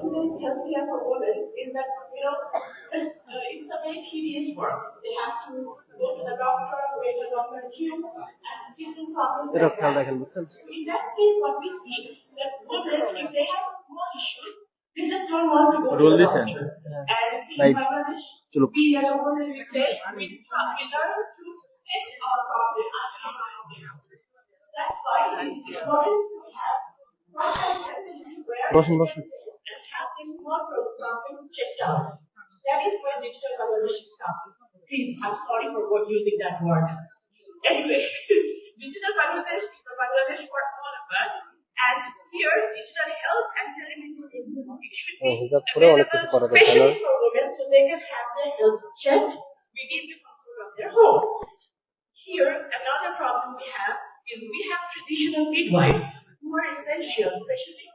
today's healthcare for women is that, you know, it's, uh, it's a very tedious work. They have to go to the doctor, wait a longer queue, and different problems like. In that case, what we see, that women, if they have a small issue, they just don't want to go to the doctor. Yeah. And in like, Bangladesh, we as a woman, we say, we, uh, we learn to take our problem and our problem. That's why it's important to have from something stripped out. That is when digital conservation starts. Please, I'm sorry for using that word. Anyway, digital conservation is a Bangladesh for all of us. And here, digital health and telemedicine. Should be available especially for women so they can have their health checked within the comfort of their home. Here, another problem we have is we have traditional midwives who are essential, especially